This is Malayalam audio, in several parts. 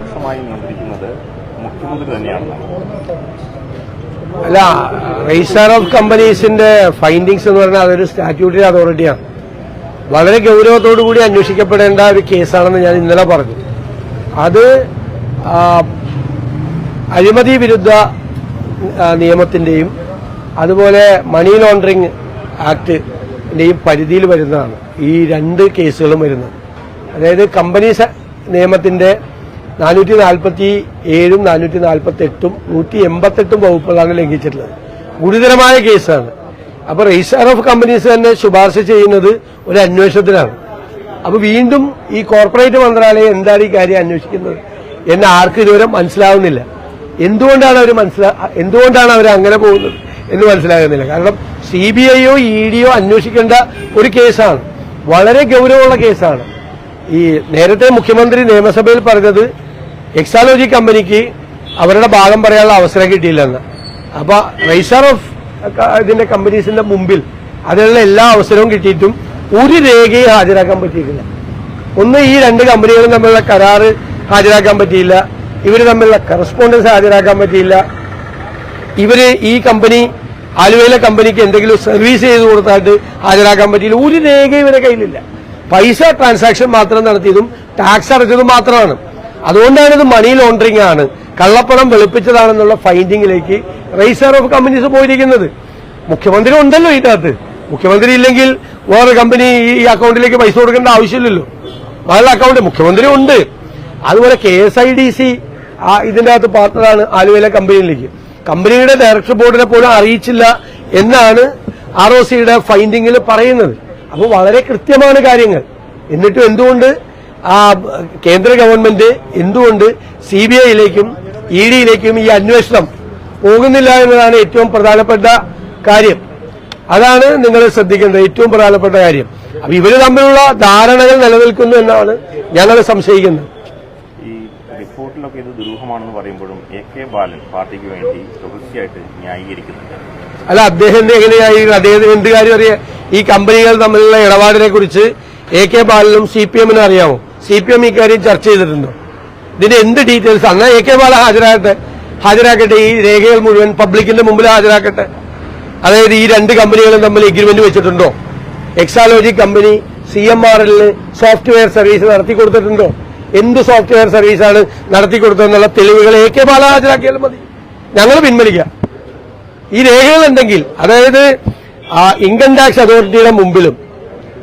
ശക്തമായി നിയന്ത്രിക്കുന്നത് മുഖ്യമന്ത്രി തന്നെയാണ്. അല്ല രജിസ്ട്രാർ ഓഫ് കമ്പനീസിന്റെ ഫൈൻഡിങ്സ് എന്ന് പറഞ്ഞാൽ അതൊരു സ്റ്റാറ്റ്യൂട്ടറി അതോറിറ്റിയാണ് വളരെ ഗൗരവത്തോടു കൂടി അന്വേഷിക്കപ്പെടേണ്ട ഒരു കേസാണെന്ന് ഞാൻ ഇന്നലെ പറഞ്ഞു. അത് അഴിമതി വിരുദ്ധ നിയമത്തിന്റെയും അതുപോലെ മണി ലോണ്ടറിംഗ് ആക്ടിന്റെയും പരിധിയിൽ വരുന്നതാണ് ഈ രണ്ട് കേസുകളും വരുന്നത്. അതായത് കമ്പനീസ് നിയമത്തിന്റെ നാനൂറ്റി നാൽപ്പത്തി ഏഴും നാനൂറ്റി നാൽപ്പത്തി എട്ടും നൂറ്റി എൺപത്തെട്ടും വകുപ്പുകളാണ് ലംഘിച്ചിട്ടുള്ളത്. ഗുരുതരമായ കേസാണ്. അപ്പൊ രജിസ്റ്റർ ഓഫ് കമ്പനീസ് തന്നെ ശുപാർശ ചെയ്യുന്നത് ഒരു അന്വേഷണത്തിനാണ്. അപ്പൊ വീണ്ടും ഈ കോർപ്പറേറ്റ് മന്ത്രാലയം എന്താണ് ഈ കാര്യം അന്വേഷിക്കുന്നത് എന്ന് ആർക്കും ഇതുവരെ മനസ്സിലാവുന്നില്ല. എന്തുകൊണ്ടാണ് അവർ മനസ്സിലാ എന്തുകൊണ്ടാണ് അവർ അങ്ങനെ പോകുന്നത് എന്ന് മനസ്സിലാകുന്നില്ല. കാരണം സി ബി ഐയോ ഇ ഡിയോ അന്വേഷിക്കേണ്ട ഒരു കേസാണ്. വളരെ ഗൗരവമുള്ള കേസാണ്. ഈ നേരത്തെ മുഖ്യമന്ത്രി നിയമസഭയിൽ പറഞ്ഞത് എക്സാലോജി കമ്പനിക്ക് അവരുടെ ഭാഗം പറയാനുള്ള അവസരം കിട്ടിയില്ലെന്ന്. അപ്പൊ റൈസർ ഓഫ് ഇതിന്റെ കമ്പനീസിന്റെ മുമ്പിൽ അതിനുള്ള എല്ലാ അവസരവും കിട്ടിയിട്ടും ഒരു രേഖയും ഹാജരാക്കാൻ പറ്റിയിട്ടില്ല. ഒന്ന് ഈ രണ്ട് കമ്പനികളും തമ്മിലുള്ള കരാറ് ഹാജരാക്കാൻ പറ്റിയില്ല. ഇവർ തമ്മിലുള്ള കറസ്പോണ്ടൻസ് ഹാജരാക്കാൻ പറ്റിയില്ല. ഇവർ ഈ കമ്പനി ആലുവയിലെ കമ്പനിക്ക് എന്തെങ്കിലും സർവീസ് ചെയ്ത് കൊടുത്തായിട്ട് ഹാജരാക്കാൻ പറ്റിയില്ല. ഒരു രേഖ ഇവരെ കയ്യിലില്ല. പൈസ ട്രാൻസാക്ഷൻ മാത്രം നടത്തിയതും ടാക്സ് അടച്ചതും മാത്രമാണ്. അതുകൊണ്ടാണ് ഇത് മണി ലോണ്ടറിംഗ് ആണ്. കള്ളപ്പണം വെളുപ്പിച്ചതാണെന്നുള്ള ഫൈൻഡിങ്ങിലേക്ക് രജിസ്ട്രാർ ഓഫ് കമ്പനീസ് പോയിരിക്കുന്നത്. മുഖ്യമന്ത്രി ഉണ്ടല്ലോ ഇതിനകത്ത്. മുഖ്യമന്ത്രി ഇല്ലെങ്കിൽ വേറെ കമ്പനി ഈ അക്കൗണ്ടിലേക്ക് പൈസ കൊടുക്കേണ്ട ആവശ്യമില്ലല്ലോ. വേറെ അക്കൗണ്ട് മുഖ്യമന്ത്രി ഉണ്ട്. അതുപോലെ K S I D C ഇതിന്റെ അകത്ത് പാർട്ണറാണ് ആലുവയിലെ കമ്പനിയിലേക്ക് കമ്പനിയുടെ ഡയറക്ടർ ബോർഡിനെ പോലും അറിയിച്ചില്ല എന്നാണ് ആർ ഒ സിയുടെ ഫൈൻഡിങ്ങിൽ പറയുന്നത്. അപ്പോൾ വളരെ കൃത്യമാണ് കാര്യങ്ങൾ. എന്നിട്ടും എന്തുകൊണ്ട് ആ കേന്ദ്ര ഗവൺമെന്റ് എന്തുകൊണ്ട് സി ബി ഐയിലേക്കും ഇ ഡിയിലേക്കും ഈ അന്വേഷണം പോകുന്നില്ല എന്നതാണ് ഏറ്റവും പ്രധാനപ്പെട്ട കാര്യം. അതാണ് നിങ്ങൾ ശ്രദ്ധിക്കേണ്ടത് ഏറ്റവും പ്രധാനപ്പെട്ട കാര്യം. അപ്പൊ ഇവർ തമ്മിലുള്ള ധാരണകൾ നിലനിൽക്കുന്നു എന്നാണ് ഞങ്ങൾ സംശയിക്കുന്നത്. ഈ റിപ്പോർട്ടിലൊക്കെ ഇത് ദുരൂഹമാണെന്ന് പറയുമ്പോഴും എ കെ ബാലൻ പാർട്ടിക്ക് വേണ്ടി തുടർച്ചയായിട്ട് ന്യായീകരിക്കുന്നുണ്ട്. അല്ല അദ്ദേഹത്തിന്റെ എങ്ങനെയായി അദ്ദേഹത്തിന് എന്ത് കാര്യം അറിയാം? ഈ കമ്പനികൾ തമ്മിലുള്ള ഇടപാടിനെ കുറിച്ച് എ കെ ബാലനും സി പി എമ്മിനും അറിയാമോ? സി പി എം ഇക്കാര്യം ചർച്ച ചെയ്തിട്ടുണ്ടോ? ഇതിന്റെ എന്ത് ഡീറ്റെയിൽസ് അന്ന് എ കെ ബാല ഹാജരാകട്ടെ. ഹാജരാക്കട്ടെ ഈ രേഖകൾ മുഴുവൻ പബ്ലിക്കിന്റെ മുമ്പിൽ ഹാജരാക്കട്ടെ. അതായത് ഈ രണ്ട് കമ്പനികളും തമ്മിൽ എഗ്രിമെന്റ് വെച്ചിട്ടുണ്ടോ? Exalogic company C M R എല്ലിന് സോഫ്റ്റ്വെയർ സർവീസ് നടത്തി കൊടുത്തിട്ടുണ്ടോ? എന്ത് സോഫ്റ്റ്വെയർ സർവീസാണ് നടത്തി കൊടുത്തതെന്നുള്ള തെളിവുകൾ എ കെ ബാല ഹാജരാക്കിയാലും മതി. ഞങ്ങൾ പിൻവലിക്കാം. ഈ രേഖകൾ ഉണ്ടെങ്കിൽ അതായത് ഇൻകം ടാക്സ് അതോറിറ്റിയുടെ മുമ്പിലും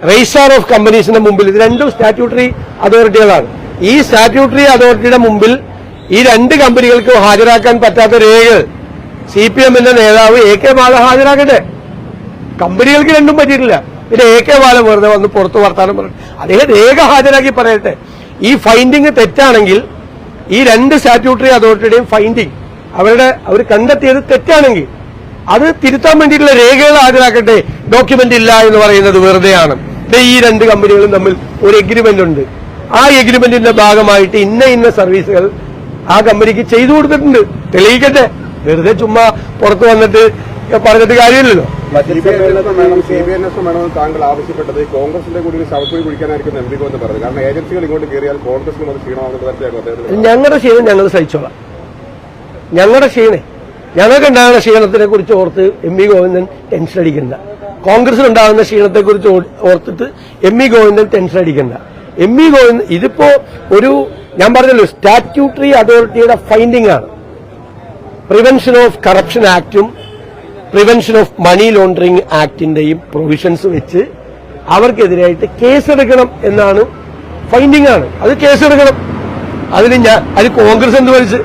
രജിസ്ട്രാർ ഓഫ് കമ്പനീസിന്റെ മുമ്പിൽ. ഇത് രണ്ടും സ്റ്റാറ്റ്യൂട്ടറി അതോറിറ്റികളാണ് ഈ സ്റ്റാറ്റ്യൂട്ടറി അതോറിറ്റിയുടെ മുമ്പിൽ ഈ രണ്ട് കമ്പനികൾക്ക് ഹാജരാക്കാൻ പറ്റാത്ത രേഖകൾ സി പി എമ്മിന്റെ നേതാവ് എ കെ ബാല ഹാജരാക്കട്ടെ. കമ്പനികൾക്ക് രണ്ടും പറ്റിയിട്ടില്ല. പിന്നെ എ കെ ബാല വെറുതെ വന്ന് പുറത്ത് വർത്താനം പറഞ്ഞു അദ്ദേഹം രേഖ ഹാജരാക്കി പറയട്ടെ. ഈ ഫൈൻഡിങ് തെറ്റാണെങ്കിൽ ഈ രണ്ട് സ്റ്റാറ്റ്യൂട്ടറി അതോറിറ്റിയുടെയും ഫൈൻഡിങ് അവരുടെ അവർ കണ്ടെത്തിയത് തെറ്റാണെങ്കിൽ അത് തിരുത്താൻ വേണ്ടിയിട്ടുള്ള രേഖകൾ ഹാജരാക്കട്ടെ. ഡോക്യുമെന്റ് ഇല്ല എന്ന് പറയുന്നത് വെറുതെയാണ്. ഈ രണ്ട് കമ്പനികളും തമ്മിൽ ഒരു എഗ്രിമെന്റ് ഉണ്ട്. ആ എഗ്രിമെന്റിന്റെ ഭാഗമായിട്ട് ഇന്ന ഇന്ന സർവീസുകൾ ആ കമ്പനിക്ക് ചെയ്തു കൊടുത്തിട്ടുണ്ട്. തെളിയിക്കട്ടെ. വെറുതെ ചുമ്മാ പുറത്ത് വന്നിട്ട് പറഞ്ഞിട്ട് കാര്യമില്ലല്ലോ. താങ്കൾ ആവശ്യപ്പെട്ടത് കോൺഗ്രസിന്റെ കൂടി ശവക്കുഴി എം എന്ന് പറഞ്ഞു. കാരണം ഏജൻസികൾ ഇങ്ങോട്ട് കയറിയാൽ കോൺഗ്രസിനും അത് ക്ഷീണമാകുന്ന തരത്തിലാക്കും അദ്ദേഹത്തിന് ഞങ്ങളുടെ ക്ഷീണം ഞങ്ങൾ സഹിച്ചോളാം. ഞങ്ങളുടെ ക്ഷീണേ. ഞങ്ങൾക്ക് ഉണ്ടാകുന്ന ക്ഷീണത്തിനെ കുറിച്ച് ഓർത്ത് എം വി ഗോവിന്ദൻ ടെൻഷൻ അടിക്കണ്ട. കോൺഗ്രസിൽ ഉണ്ടാകുന്ന ക്ഷീണത്തെ കുറിച്ച് ഓർത്തിട്ട് എം വി ഗോവിന്ദൻ ടെൻഷൻ അടിക്കണ്ട. എം വി ഗോവിന്ദൻ ഇതിപ്പോ ഒരു ഞാൻ പറഞ്ഞല്ലോ സ്റ്റാറ്റ്യൂട്ടറി അതോറിറ്റിയുടെ ഫൈൻഡിംഗ് ആണ്. പ്രിവെൻഷൻ ഓഫ് കറപ്ഷൻ ആക്ടും പ്രിവെൻഷൻ ഓഫ് മണി ലോണ്ടറിംഗ് ആക്ടിന്റെയും പ്രൊവിഷൻസ് വെച്ച് അവർക്കെതിരായിട്ട് കേസെടുക്കണം എന്നാണ് ഫൈൻഡിംഗ് ആണ്. അത് കേസെടുക്കണം. അതിന് ഞാൻ അത് കോൺഗ്രസ് എന്ത് വലിച്ച്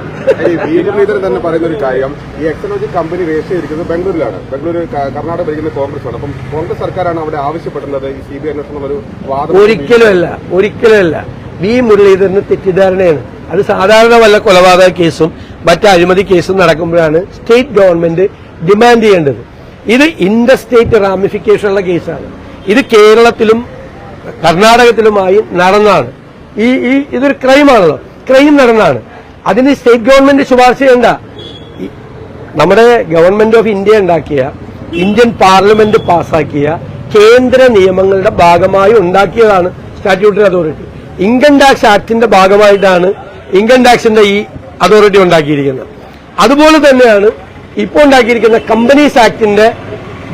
ഈ വി മുരളീധരൻ തന്നെ പറയുന്ന ഒരു കാര്യം ഈ എക്സലോജി കമ്പനി രജിസ്റ്റർ ചെയ്തിരിക്കുന്നത് ബംഗളൂരിലാണ്. ബംഗളൂരു കർണാടക ഭരിക്കുന്ന കോൺഗ്രസ് ആണ് അപ്പം കോൺഗ്രസ് സർക്കാരാണ് അവിടെ ആവശ്യപ്പെടുന്നത് ഈ സി ബി ഐ അന്വേഷണം ഒരു വാദം ഒരിക്കലുമല്ല ഒരിക്കലുമല്ല വി മുരളീധരന് തെറ്റിദ്ധാരണയാണ്. അത് സാധാരണ വല്ല കൊലപാതക കേസും മറ്റ് അഴിമതി കേസും നടക്കുമ്പോഴാണ് സ്റ്റേറ്റ് ഗവൺമെന്റ് ഡിമാൻഡ് ചെയ്യേണ്ടത്. ഇത് ഇന്റർ സ്റ്റേറ്റ് റാമിഫിക്കേഷൻ ഉള്ള കേസാണ്. ഇത് കേരളത്തിലും കർണാടകത്തിലുമായി നടന്നാണ്. ഈ ഈ ഇതൊരു ക്രൈമാണല്ലോ ക്രൈം നടന്നതാണ് അതിന് സ്റ്റേറ്റ് ഗവൺമെന്റ് ശുപാർശ ചെയ്യണ്ട. നമ്മുടെ ഗവൺമെന്റ് ഓഫ് ഇന്ത്യ ഉണ്ടാക്കിയ ഇന്ത്യൻ പാർലമെന്റ് പാസാക്കിയ കേന്ദ്ര നിയമങ്ങളുടെ ഭാഗമായി ഉണ്ടാക്കിയതാണ് സ്റ്റാറ്റ്യൂട്ടറി അതോറിറ്റി. ഇൻകം ടാക്സ് ആക്ടിന്റെ ഭാഗമായിട്ടാണ് ഇൻകം ടാക്സിന്റെ ഈ അതോറിറ്റി ഉണ്ടാക്കിയിരിക്കുന്നത്. അതുപോലെ തന്നെയാണ് ഇപ്പോൾ ഉണ്ടാക്കിയിരിക്കുന്ന കമ്പനീസ് ആക്ടിന്റെ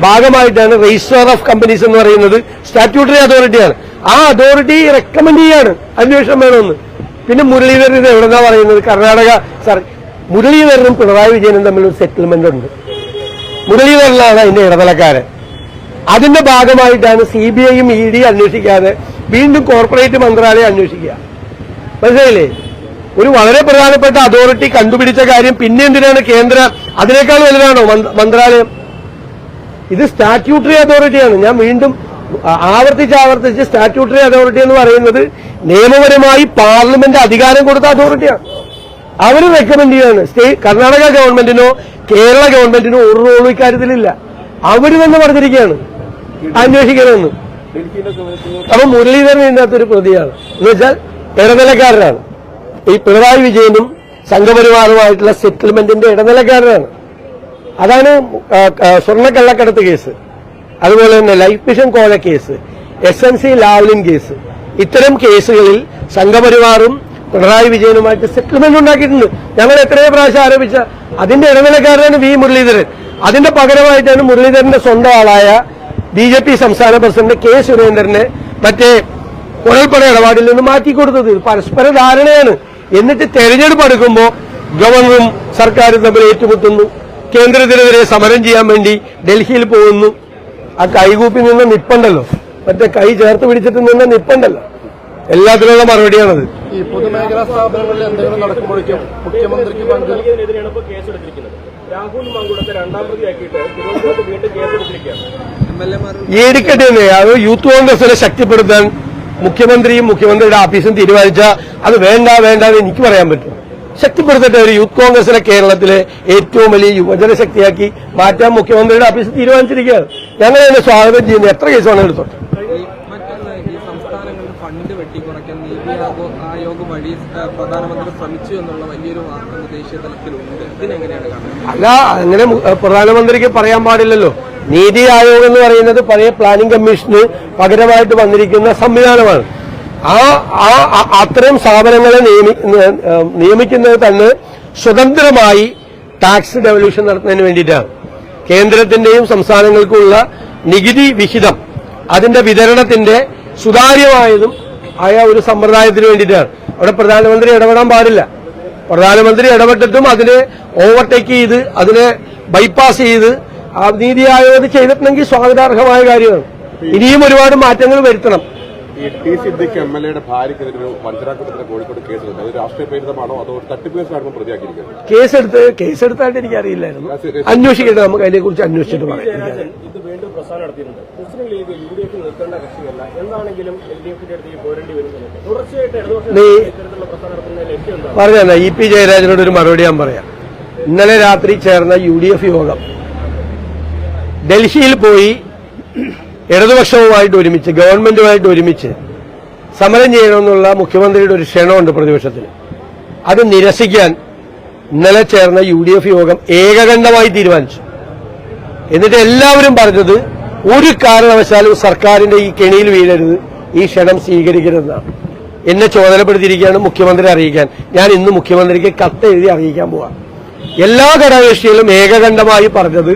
ഭാഗമായിട്ടാണ് രജിസ്ട്രാർ ഓഫ് കമ്പനീസ് എന്ന് പറയുന്നത് സ്റ്റാറ്റ്യൂട്ടറി അതോറിറ്റിയാണ്. ആ അതോറിറ്റി റെക്കമെൻഡ് ചെയ്യാണ്. അന്വേഷണം വേണമെന്ന്. പിന്നെ മുരളീധരൻ ഇത് എവിടെന്നാ പറയുന്നത്? കർണാടക സർ മുരളീധരനും പിണറായി വിജയനും തമ്മിൽ ഒരു സെറ്റിൽമെന്റ് ഉണ്ട്. മുരളീധരനാണ് അതിന്റെ ഇടനിലക്കാരൻ. അതിന്റെ ഭാഗമായിട്ടാണ് സി ബി ഐയും ഇ ഡി അന്വേഷിക്കാതെ വീണ്ടും കോർപ്പറേറ്റ് മന്ത്രാലയം അന്വേഷിക്കുക. മനസ്സിലായില്ലേ? ഒരു വളരെ പ്രധാനപ്പെട്ട അതോറിറ്റി കണ്ടുപിടിച്ച കാര്യം പിന്നെ എന്തിനാണ് കേന്ദ്ര അതിനേക്കാൾ വലുതാണോ മന്ത്ര- മന്ത്രാലയം? ഇത് സ്റ്റാറ്റ്യൂട്ടറി അതോറിറ്റിയാണ് ഞാൻ വീണ്ടും ആവർത്തിച്ച് ആവർത്തിച്ച് സ്റ്റാറ്റ്യൂട്ടറി അതോറിറ്റി എന്ന് പറയുന്നത് നിയമപരമായി പാർലമെന്റ് അധികാരം കൊടുത്ത അതോറിറ്റിയാണ് അവർ റെക്കമെൻഡ് ചെയ്യാണ്. കർണാടക ഗവൺമെന്റിനോ കേരള ഗവൺമെന്റിനോ ഒരു റോളും ഇക്കാര്യത്തിലില്ല. അവർ തന്നെ പറഞ്ഞിരിക്കുകയാണ്. അന്വേഷിക്കണമെന്ന്. അപ്പൊ മുരളീധരൻ ഇതിനകത്ത് ഒരു പ്രതിയാണ്. എന്ന് വെച്ചാൽ ഇടനിലക്കാരനാണ്. ഈ പിണറായി വിജയനും സംഘപരിവാറുമായിട്ടുള്ള സെറ്റിൽമെന്റിന്റെ ഇടനിലക്കാരനാണ്. അതാണ് സ്വർണക്കള്ളക്കടത്ത് കേസ്. അതുപോലെ തന്നെ ലൈഫ് മിഷൻ കോഴ case S N C Lavalin case. ഇത്തരം കേസുകളിൽ സംഘപരിവാറും പിണറായി വിജയനുമായിട്ട് സെറ്റിൽമെന്റ് ഉണ്ടാക്കിയിട്ടുണ്ട്. ഞങ്ങൾ എത്രയോ പ്രാവശ്യം ആരോപിച്ച അതിന്റെ ഇടനിലക്കാരനാണ് വി മുരളീധരൻ. അതിന്റെ പകരമായിട്ടാണ് മുരളീധരന്റെ സ്വന്തം ആളായ ബി ജെ പി സംസ്ഥാന പ്രസിഡന്റ് കെ സുരേന്ദ്രനെ മറ്റേ കുഴൽപ്പട ഇടപാടിൽ നിന്ന് മാറ്റിക്കൊടുത്തത് കൊടുത്തത്. പരസ്പര ധാരണയാണ്. എന്നിട്ട് തെരഞ്ഞെടുപ്പ് എടുക്കുമ്പോൾ ഗവർണറും സർക്കാരും തമ്മിൽ ഏറ്റുമുട്ടുന്നു. കേന്ദ്രത്തിനെതിരെ സമരം ചെയ്യാൻ വേണ്ടി ഡൽഹിയിൽ പോകുന്നു. ആ കൈകൂപ്പി നിന്ന് നിപ്പുണ്ടല്ലോ. മറ്റേ കൈ ചേർത്ത് പിടിച്ചിട്ട് നിന്ന് നിപ്പുണ്ടല്ലോ. എല്ലാത്തിനുള്ള മറുപടിയാണത്. ഈ പൊതുമേഖലാ സ്ഥാപനങ്ങളിൽ എന്തെങ്കിലും നടക്കുമ്പോഴേക്കും മുഖ്യമന്ത്രിക്ക് പങ്ക് ഇതിനെതിരെയാണ് ഇപ്പോൾ കേസെടുത്തിരിക്കുന്നത്. രാഹുൽ മങ്കുളത്തെ രണ്ടാം പ്രതിയാക്കിയിട്ട് തിരുവനന്തപുരത്ത് വീണ്ടും കേസെടുത്തിരിക്കുകയാണ്. ഏടിക്കട്ടെ അത് യൂത്ത് കോൺഗ്രസിനെ ശക്തിപ്പെടുത്താൻ മുഖ്യമന്ത്രിയും മുഖ്യമന്ത്രിയുടെ ഓഫീസും തീരുമാനിച്ച അത് വേണ്ട വേണ്ട എന്ന് എനിക്ക് പറയാൻ പറ്റും. ശക്തിപ്പെടുത്തട്ടെ ഒരു യൂത്ത് കോൺഗ്രസിനെ കേരളത്തിലെ ഏറ്റവും വലിയ യുവജന ശക്തിയാക്കി മാറ്റാൻ മുഖ്യമന്ത്രിയുടെ ഓഫീസ് തീരുമാനിച്ചിരിക്കുകയാണ്. ഞങ്ങൾ അതിനെ സ്വാഗതം ചെയ്യുന്ന. എത്ര കേസാണ് എടുത്തോട്ടെ ഫണ്ട് വെട്ടിക്കുറയ്ക്കാൻ നീതി ആയോ- ആയോഗ് വഴി പ്രധാനമന്ത്രി ശ്രമിച്ചു എന്നുള്ള വലിയൊരു വാർത്ത ദേശീയ തലത്തിലുണ്ട്. ഇതിനെങ്ങനെയാണ് കാണുന്നത്? അല്ല അങ്ങനെ പ്രധാനമന്ത്രിക്ക് പറയാൻ പാടില്ലല്ലോ. നീതി ആയോഗ് എന്ന് പറയുന്നത് പഴയ പ്ലാനിംഗ് കമ്മീഷന് പകരമായിട്ട് വന്നിരിക്കുന്ന സംവിധാനമാണ്. ആ ആ അത്തരം സ്ഥാപനങ്ങളെ നിയമി നിയമിക്കുന്നത് തന്നെ സ്വതന്ത്രമായി ടാക്സ് ഡെവല്യൂഷൻ നടത്തുന്നതിന് വേണ്ടിയിട്ടാണ്. കേന്ദ്രത്തിന്റെയും സംസ്ഥാനങ്ങൾക്കുള്ള നികുതി വിഹിതം അതിന്റെ വിതരണത്തിന്റെ സുതാര്യമായതും ആയ ഒരു സമ്പ്രദായത്തിന് വേണ്ടിയിട്ടാണ്. അവിടെ പ്രധാനമന്ത്രി ഇടപെടാൻ പാടില്ല. പ്രധാനമന്ത്രി ഇടപെട്ടിട്ടും അതിനെ ഓവർടേക്ക് ചെയ്ത് അതിനെ ബൈപ്പാസ് ചെയ്ത് നീതി ആയോഗ് ചെയ്തിട്ടുണ്ടെങ്കിൽ സ്വാഗതാർഹമായ കാര്യമാണ്. ഇനിയും ഒരുപാട് മാറ്റങ്ങൾ വരുത്തണം. ഈ ടി സിദ്ദിഖ് എം എൽ എയുടെ ഭാര്യക്കെതിരെ ഒരു വഞ്ചനാക്കുറ്റത്തിന് കോഴിക്കോട് കേസെടുത്തു അത് രാഷ്ട്രീയ പ്രേരിതമാണോ അതോ ഒരു തട്ടിപ്പ് കേസിലാണോ പ്രതിയാക്കിയിരിക്കുന്നത്? കേസെടുത്ത് കേസെടുത്തായിട്ട് എനിക്ക് അറിയില്ലായിരുന്നു. അന്വേഷിക്കട്ടെ നമുക്ക് അതിനെ കുറിച്ച് അന്വേഷിച്ചിട്ട് പറയാം. ഇത് വീണ്ടും പ്രസ്ഥാനം നടത്തിയിട്ടുണ്ട്. Muslim League U D F നിൽക്കേണ്ട കക്ഷിയല്ല. എന്താണെങ്കിലും എൽ ഡി എഫിന്റെ അടുത്ത് പോരേണ്ടി വരുന്നത് തുടർച്ചയായിട്ട് ഇടതുപക്ഷം നീ- ഇത്തരത്തിലുള്ള നടത്തുന്ന ലക്ഷ്യം എന്താണ് പറഞ്ഞ ഇ പി ജയരാജനോട് ഒരു മറുപടി ഞാൻ പറയാം. ഇന്നലെ രാത്രി ചേർന്ന യു ഡി എഫ് യോഗം. ഡൽഹിയിൽ പോയി ഇടതുപക്ഷവുമായിട്ട് ഒരുമിച്ച് ഗവൺമെന്റുമായിട്ട് ഒരുമിച്ച് സമരം ചെയ്യണമെന്നുള്ള മുഖ്യമന്ത്രിയുടെ ഒരു ക്ഷണമുണ്ട് പ്രതിപക്ഷത്തിന് അത് നിരസിക്കാൻ ഇന്നലെ ചേർന്ന യു ഡി എഫ് യോഗം ഏകകണ്ഠമായി തീരുമാനിച്ചു. എന്നിട്ട് എല്ലാവരും പറഞ്ഞത് ഒരു കാരണവശാലും സർക്കാരിന്റെ ഈ കെണിയിൽ വീഴരുത് ഈ ക്ഷണം സ്വീകരിക്കരുതെന്നാണ്. എന്നെ ചുമതലപ്പെടുത്തിയിരിക്കുകയാണ് മുഖ്യമന്ത്രി അറിയിക്കാൻ. ഞാൻ ഇന്ന് മുഖ്യമന്ത്രിക്ക് കത്ത് എഴുതി അറിയിക്കാൻ പോവാം. എല്ലാ ഘടകകക്ഷികളും ഏകകണ്ഠമായി പറഞ്ഞത്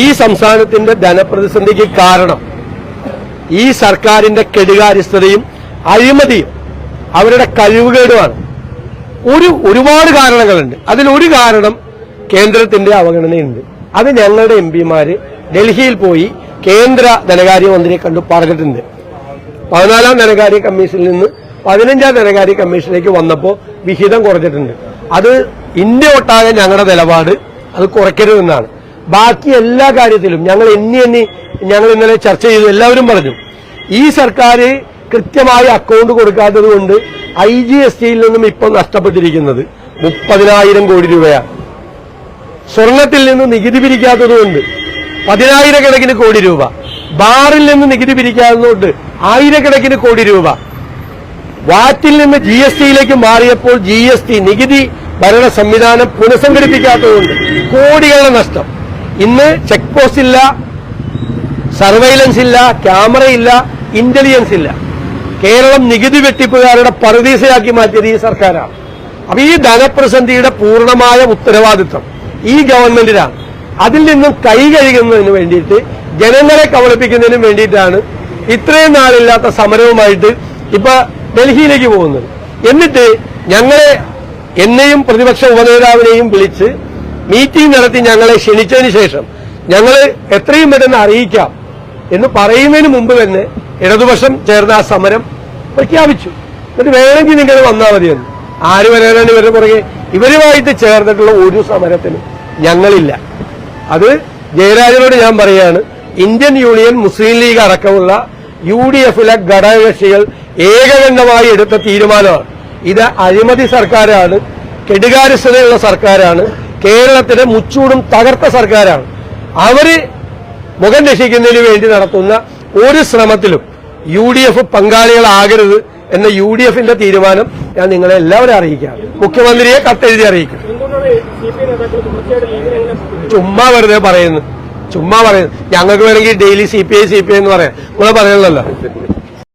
ഈ സംസ്ഥാനത്തിന്റെ ധനപ്രതിസന്ധിക്ക് കാരണം ഈ സർക്കാരിന്റെ കെടുകാര്യസ്ഥതയും അഴിമതിയും അവരുടെ കഴിവുകേടുമാണ്. ഒരു ഒരുപാട് കാരണങ്ങളുണ്ട്. അതിലൊരു കാരണം കേന്ദ്രത്തിന്റെ അവഗണനയുണ്ട്. അത് ഞങ്ങളുടെ എം പിമാര് ഡൽഹിയിൽ പോയി കേന്ദ്ര ധനകാര്യമന്ത്രിയെ കണ്ടു പറഞ്ഞിട്ടുണ്ട്. പതിനാലാം ധനകാര്യ കമ്മീഷനിൽ നിന്ന് പതിനഞ്ചാം ധനകാര്യ കമ്മീഷനിലേക്ക് വന്നപ്പോൾ വിഹിതം കുറഞ്ഞിട്ടുണ്ട്. അത് ഇന്ത്യ ഒട്ടാകെ ഞങ്ങളുടെ നിലപാട്. അത് കുറയ്ക്കരുതെന്നാണ്. ബാക്കി എല്ലാ കാര്യത്തിലും ഞങ്ങൾ എണ്ണി എണ്ണി ഞങ്ങൾ ഇന്നലെ ചർച്ച ചെയ്തു എല്ലാവരും പറഞ്ഞു. ഈ സർക്കാർ കൃത്യമായി അക്കൗണ്ട് കൊടുക്കാത്തത് കൊണ്ട് ഐ ജി എസ് ടിയിൽ നിന്നും ഇപ്പോൾ നഷ്ടപ്പെട്ടിരിക്കുന്നത് മുപ്പതിനായിരം കോടി രൂപയാണ്. സ്വർണത്തിൽ നിന്ന് നികുതി പിരിക്കാത്തതുകൊണ്ട് പതിനായിരക്കണക്കിന് കോടി രൂപ. ബാറിൽ നിന്ന് നികുതി പിരിക്കാത്തതുകൊണ്ട് ആയിരക്കണക്കിന് കോടി രൂപ. വാറ്റിൽ നിന്ന് ജി എസ് ടിയിലേക്ക് മാറിയപ്പോൾ ജി എസ് ടി നികുതി ഭരണ സംവിധാനം പുനഃസംഘടിപ്പിക്കാത്തതുകൊണ്ട് കോടികളുടെ നഷ്ടം. ഇന്ന് ചെക്ക് പോസ്റ്റ് ഇല്ല സർവൈലൻസ് ഇല്ല ക്യാമറ ഇല്ല ഇന്റലിജൻസ് ഇല്ല. കേരളം നികുതി വെട്ടിപ്പുകാരുടെ പറുദീസയാക്കി മാറ്റിയത് ഈ സർക്കാരാണ്. അപ്പൊ ഈ ധനപ്രസന്ധിയുടെ പൂർണമായ ഉത്തരവാദിത്വം ഈ ഗവൺമെന്റിനാണ്. അതിൽ നിന്നും കൈ കഴുകുന്നതിന് വേണ്ടിയിട്ട് ജനങ്ങളെ കബളിപ്പിക്കുന്നതിന് വേണ്ടിയിട്ടാണ് ഇത്രയും നാളില്ലാത്ത സമരവുമായിട്ട് ഇപ്പൊ ഡൽഹിയിലേക്ക് പോകുന്നത്. എന്നിട്ട് ഞങ്ങളെ എന്നെയും പ്രതിപക്ഷ ഉപനേതാവിനെയും വിളിച്ച് മീറ്റിംഗ് നടത്തി ഞങ്ങളെ ക്ഷണിച്ചതിന് ശേഷം ഞങ്ങൾ എത്രയും പെട്ടെന്ന് അറിയിക്കാം എന്ന് പറയുന്നതിന് മുമ്പ് തന്നെ ഇടതുപക്ഷം ചേർന്ന ആ സമരം പ്രഖ്യാപിച്ചു. എന്നിട്ട് വേണമെങ്കിൽ നിങ്ങൾ വന്നാൽ മതിയെന്ന് ആര് വരാനാണ് ഇവരുടെ പുറകെ? ഇവരുമായിട്ട് ചേർന്നിട്ടുള്ള ഒരു സമരത്തിനും ഞങ്ങളില്ല. അത് ജയരാജനോട് ഞാൻ പറയാണ് ഇന്ത്യൻ യൂണിയൻ മുസ്ലിം ലീഗ് അടക്കമുള്ള യു ഡി എഫിലെ ഘടകകക്ഷികൾ ഏകകണ്ഠമായി എടുത്ത തീരുമാനമാണ്. ഇത് അഴിമതി സർക്കാരാണ് കെടുകാര്യസ്ഥതയുള്ള സർക്കാരാണ് കേരളത്തിലെ മുച്ചൂടും തകർത്ത സർക്കാരാണ്. അവർ മുഖം രക്ഷിക്കുന്നതിന് വേണ്ടി നടത്തുന്ന ഒരു ശ്രമത്തിലും യു ഡി എഫ് പങ്കാളികളാകരുത് എന്ന യു ഡി എഫിന്റെ തീരുമാനം ഞാൻ നിങ്ങളെ എല്ലാവരും അറിയിക്കാം മുഖ്യമന്ത്രിയെ കത്തെഴുതി അറിയിക്കും. ചുമ്മാ വെറുതെ പറയുന്നു. ചുമ്മാ പറയുന്നു. ഞങ്ങൾക്ക് വേണമെങ്കിൽ daily C P I C P I എന്ന് പറയാം. നിങ്ങൾ പറയണല്ലോ.